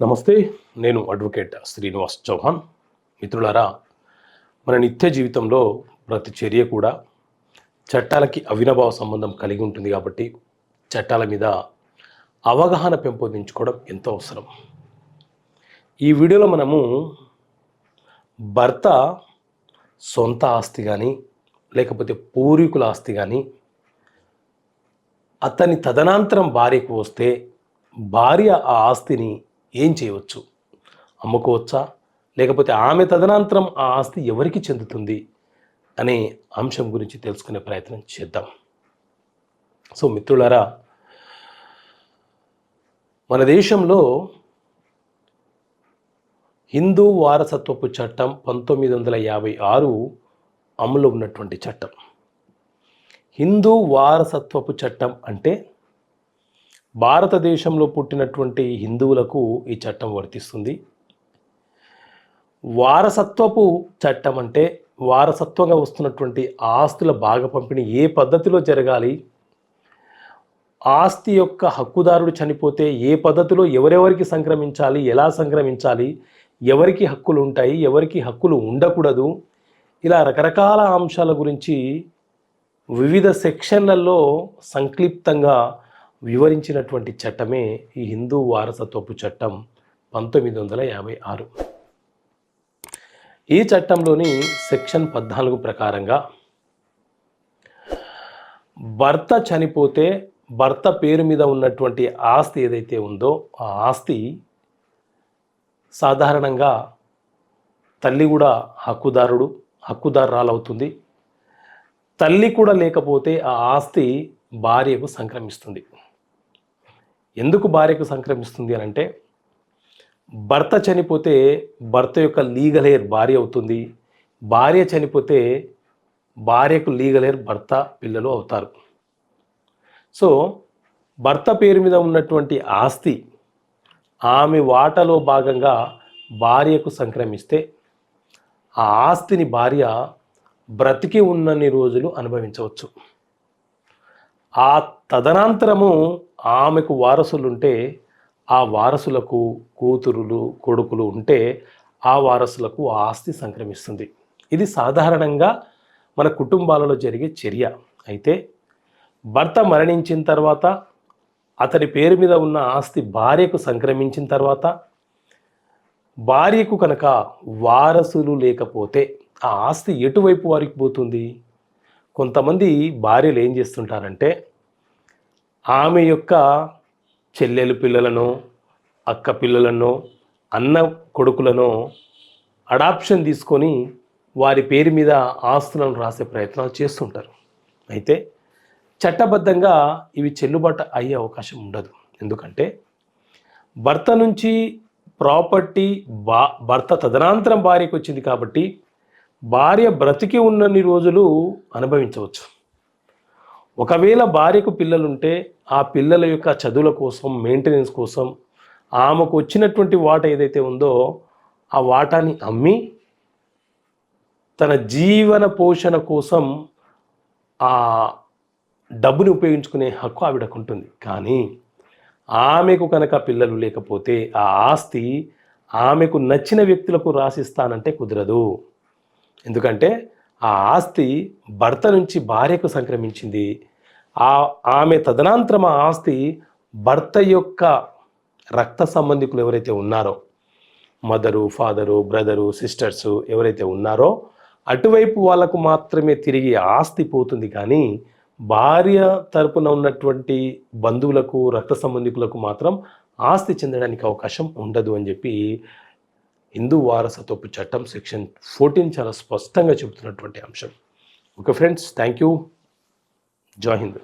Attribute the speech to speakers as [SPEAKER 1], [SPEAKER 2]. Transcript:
[SPEAKER 1] నమస్తే నేను అడ్వకేట్ శ్రీనివాస్ చౌహాన్. మిత్రులారా మన నిత్య జీవితంలో ప్రతి చర్య కూడా చట్టాలకి అవినభావ సంబంధం కలిగి ఉంటుంది కాబట్టి చట్టాల మీద అవగాహన పెంపొందించుకోవడం ఎంతో అవసరం. ఈ వీడియోలో మనము భర్త సొంత ఆస్తి కానీ లేకపోతే పూర్వీకుల ఆస్తి కానీ అతని తదనంతరం భార్యకు వస్తే భార్య ఆ ఆస్తిని ఏం చేయవచ్చు? అమ్ముకోవచ్చా లేకపోతే ఆమె తదనంతరం ఆ ఆస్తి ఎవరికి చెందుతుంది? అనే అంశం గురించి తెలుసుకునే ప్రయత్నం చేద్దాం. సో మిత్రులారా మన దేశంలో హిందూ వారసత్వపు చట్టం పంతొమ్మిది వందల యాభై ఆరు అమలు ఉన్నటువంటి చట్టం. హిందూ వారసత్వపు చట్టం అంటే భారతదేశంలో పుట్టినటువంటి హిందువులకు ఈ చట్టం వర్తిస్తుంది. వారసత్వపు చట్టం అంటే వారసత్వంగా వస్తున్నటువంటి ఆస్తుల భాగ పంపిణీ ఏ పద్ధతిలో జరగాలి ఆస్తి యొక్క హక్కుదారుడు చనిపోతే ఏ పద్ధతిలో ఎవరెవరికి సంక్రమించాలి ఎలా సంక్రమించాలి ఎవరికి హక్కులు ఉంటాయి ఎవరికి హక్కులు ఉండకూడదు ఇలా రకరకాల అంశాల గురించి వివిధ సెక్షన్లలో సంక్లిప్తంగా వివరించినటువంటి చట్టమే ఈ హిందూ వారసత్వపు చట్టం పంతొమ్మిది వందల యాభై ఆరు. ఈ చట్టంలోని సెక్షన్ పద్నాలుగు ప్రకారంగా భర్త చనిపోతే భర్త పేరు మీద ఉన్నటువంటి ఆస్తి ఏదైతే ఉందో ఆ ఆస్తి సాధారణంగా తల్లి కూడా హక్కుదారుడు హక్కుదారురాలవుతుంది. తల్లి కూడా లేకపోతే ఆ ఆస్తి భార్యకు సంక్రమిస్తుంది. ఎందుకు భార్యకు సంక్రమిస్తుంది అని అంటే భర్త చనిపోతే భర్త యొక్క లీగల్ హెయిర్ భార్య అవుతుంది. భార్య చనిపోతే భార్యకు లీగల్ హెయిర్ భర్త పిల్లలు అవుతారు. సో భర్త పేరు మీద ఉన్నటువంటి ఆస్తి ఆమె వాటలో భాగంగా భార్యకు సంక్రమిస్తే ఆ ఆస్తిని భార్య బ్రతికి ఉన్నన్ని రోజులు అనుభవించవచ్చు. ఆ తదనంతరము ఆమెకు వారసులు ఉంటే ఆ వారసులకు కూతురులు కొడుకులు ఉంటే ఆ వారసులకు ఆ ఆస్తి సంక్రమిస్తుంది. ఇది సాధారణంగా మన కుటుంబాలలో జరిగే చర్య. అయితే భర్త మరణించిన తర్వాత అతని పేరు మీద ఉన్న ఆస్తి భార్యకు సంక్రమించిన తర్వాత భార్యకు కనుక వారసులు లేకపోతే ఆ ఆస్తి ఎటువైపు వారికి పోతుంది? కొంతమంది భార్యలు ఏం చేస్తుంటారంటే ఆమె యొక్క చెల్లెలు పిల్లలను అక్క పిల్లలను అన్న కొడుకులను అడాప్షన్ తీసుకొని వారి పేరు మీద ఆస్తులను రాసే ప్రయత్నాలు చేస్తుంటారు. అయితే చట్టబద్ధంగా ఇవి చెల్లుబాటు అయ్యే అవకాశం ఉండదు. ఎందుకంటే భర్త నుంచి ప్రాపర్టీ బా భర్త తదనంతరం భార్యకు వచ్చింది కాబట్టి భార్య బ్రతికి ఉన్నన్ని రోజులు అనుభవించవచ్చు. ఒకవేళ భార్యకు పిల్లలుంటే ఆ పిల్లల యొక్క చదువుల కోసం మెయింటెనెన్స్ కోసం ఆమెకు వచ్చినటువంటి వాట ఏదైతే ఉందో ఆ వాటాని అమ్మి తన జీవన పోషణ కోసం ఆ డబ్బుని ఉపయోగించుకునే హక్కు ఆవిడకు ఉంటుంది కానీ ఆమెకు కనుక పిల్లలు లేకపోతే ఆ ఆస్తి ఆమెకు నచ్చిన వ్యక్తులకు రాసిస్తానంటే కుదరదు. ఎందుకంటే ఆ ఆస్తి భర్త నుంచి భార్యకు సంక్రమించింది. ఆ ఆమె తదనంతరం ఆ ఆస్తి భర్త యొక్క రక్త సంబంధికులు ఎవరైతే ఉన్నారో మదరు ఫాదరు బ్రదరు సిస్టర్స్ ఎవరైతే ఉన్నారో అటువైపు వాళ్ళకు మాత్రమే తిరిగి ఆస్తి పోతుంది కానీ భార్య తరపున ఉన్నటువంటి బంధువులకు రక్త సంబంధికులకు మాత్రం ఆస్తి చెందడానికి అవకాశం ఉండదు అని చెప్పి హిందూ వారసత్వపు చట్టం సెక్షన్ ఫోర్టీన్ చాలా స్పష్టంగా చెబుతున్నటువంటి అంశం. Okay friends thank you. Jai Hind.